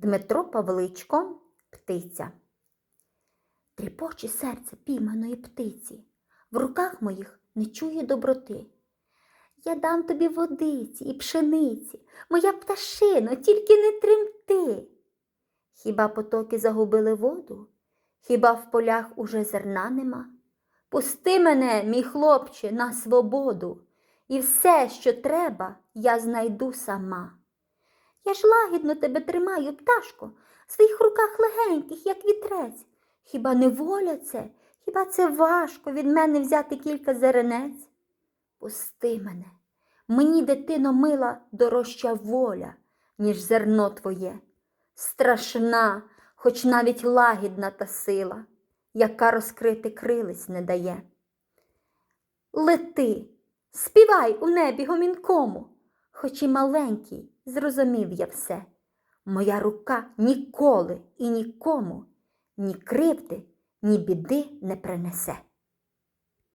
Дмитро Павличко птиця. Тріпоче серце пійманої птиці, в руках моїх не чує доброти. Я дам тобі водиці і пшениці, моя пташино, тільки не тремти. Хіба потоки загубили воду? Хіба в полях уже зерна нема? Пусти мене, мій хлопче, на свободу, і все, що треба, я знайду сама. Я ж лагідно тебе тримаю, пташко, в своїх руках легеньких, як вітрець. Хіба не воля це? Хіба це важко від мене взяти кілька зеренець? Пусти мене, мені, дитино мила, дорожча воля, ніж зерно твоє. Страшна, хоч навіть лагідна та сила, яка розкрити крилиць не дає. Лети, співай у небі гомінкому, хоч і маленький, зрозумів я все. Моя рука ніколи і нікому ні кривди, ні біди не принесе.